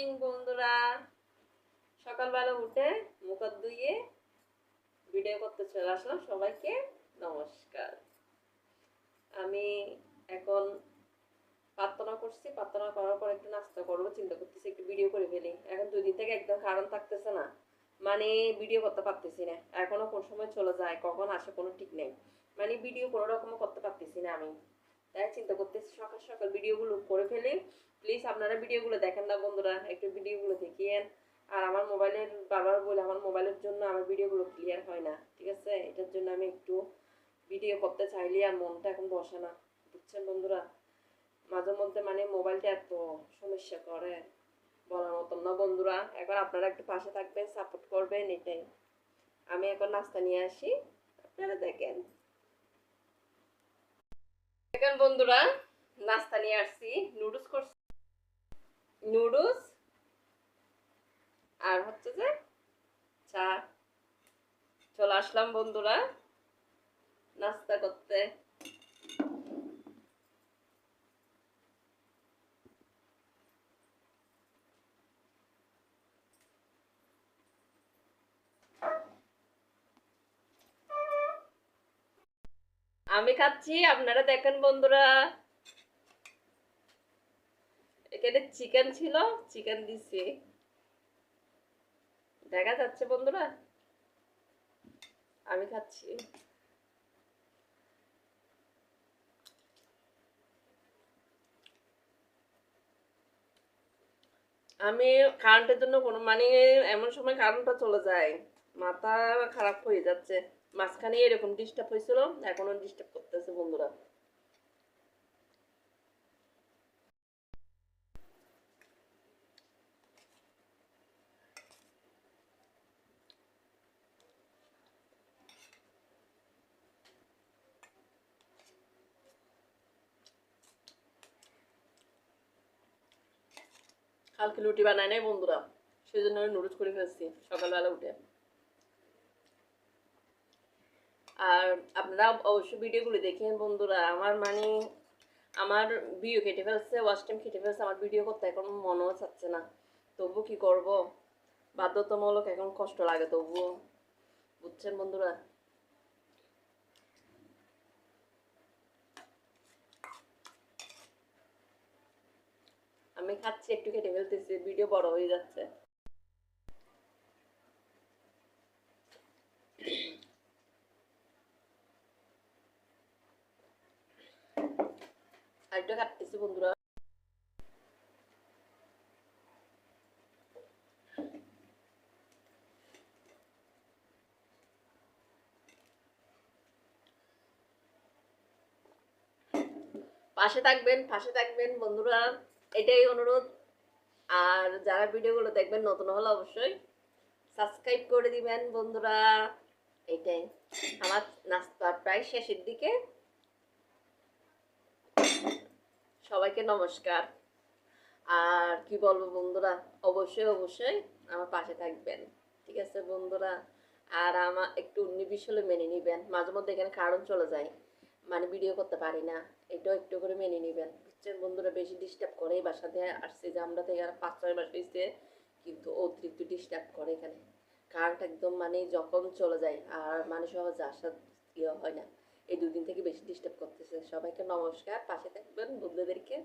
Morning, বন্ধুরা। সকালবেলা উঠে মুখ ধুয়ে ভিডিও করতে চলে আসলাম। সবাইকে নমস্কার। আমি এখন প্রার্থনা করছি। প্রার্থনা করার পর একটু নাস্তা করব, চিন্তা করতেছি একটু ভিডিও করে ফেলি। এখন দুদিন থেকে একদম কারণ থাকতেছে না। মানে ভিডিও করতে পারতেছি না। এখনও কোন সময় চলে যায়, কখন আসে কোনো ঠিক নেই। মানে ভিডিও কোনো রকম করতে পারতেছি না আমি। তাই চিন্তা করতেছি সকাল সকাল ভিডিওগুলো করে ফেলি। প্লিজ আপনারা ভিডিওগুলো দেখেন না বন্ধুরা, একটু ভিডিওগুলো দেখিয়েন। আর আমার মোবাইলের বারবার বলে, আমার মোবাইলের জন্য আমার ভিডিওগুলো ক্লিয়ার হয় না, ঠিক আছে? এটার জন্য আমি একটু ভিডিও করতে চাইলে আর মনটা এখন বসে না, বুঝছেন বন্ধুরা? মাঝে মধ্যে মানে মোবাইলটা এত সমস্যা করে বলার মতন না বন্ধুরা। এখন আপনারা একটু পাশে থাকবেন সাপোর্ট করবেন, এটাই। আমি এখন নাস্তা নিয়ে আসি, আপনারা দেখেন। দেখেন বন্ধুরা, নাস্তা নিয়ে আসছি নুডলস করছি। নুডলস আর হচ্ছে যে চা। চলে আসলাম বন্ধুরা, নাস্তা করতে। আমি খাচ্ছি, আপনারা দেখেন বন্ধুরা। এখানে চিকেন ছিল চিকেন দিছি। দেখা যাচ্ছে বন্ধুরা। আমি খাচ্ছি। আমি কারেন্টের জন্য কোনো মানে এমন সময় কারেন্টটা চলে যায়। মাথা খারাপ হয়ে যাচ্ছে। মাঝখানে এরকম ডিস্টার্ব হয়েছিল, এখনও ডিস্টার্ব করতেছে বন্ধুরা। কালকে রুটি বানাই নাই বন্ধুরা। সেই জন্য নুডলস করে ফেলছি সকালবেলা উঠে। আর আপনারা অবশ্যই ভিডিওগুলো দেখেন বন্ধুরা। আমার মানে আমার ভিডিও কেটে ফেলছে ওয়াশ টাইম কেটে ফেলছে, আমার ভিডিও করতে এখন মনও চাচ্ছে না। তবু কি করব? বাধ্যতামূলক এখন কষ্ট লাগে তবুও। বুঝছেন বন্ধুরা? আমি খাচ্ছি, একটু কেটে ফেলতেছি ভিডিও বড় হয়ে যাচ্ছে। আরেকটা কাটতেছি বন্ধুরা। পাশে থাকবেন পাশে থাকবেন বন্ধুরা। এটাই অনুরোধ। আর যারা ভিডিওগুলো দেখবেন নতুন হলে অবশ্যই সাবস্ক্রাইব করে দিবেন বন্ধুরা। এটাই। আমার নাস্তা প্রায় শেষের দিকে। সবাইকে নমস্কার। আর কি বলব বন্ধুরা? অবশ্যই অবশ্যই আমার পাশে থাকবেন। ঠিক আছে বন্ধুরা? আর আমার একটু নিবিশ হলে মেনে নিবেন। মাঝে মধ্যে এখানে কারণ চলে যায়। মানে ভিডিও করতে পারি না, এটাও একটু করে মেনে নিবেন। বুঝছেন বন্ধুরা, বেশি ডিস্টার্ব করে বাসাতে আসছে যে আমরা থেকে আর পাঁচ, ছয় মাস হয়েছে কিন্তু অতিরিক্ত ডিস্টার্ব করে এখানে। কারেন্ট একদম মানে যখন চলে যায়, আর মানে সহজে আসা ইয়ে হয় না। এই দুদিন থেকে বেশি ডিস্টার্ব করতেছে। সবাইকে নমস্কার, পাশে থাকবেন বন্ধুদেরকে।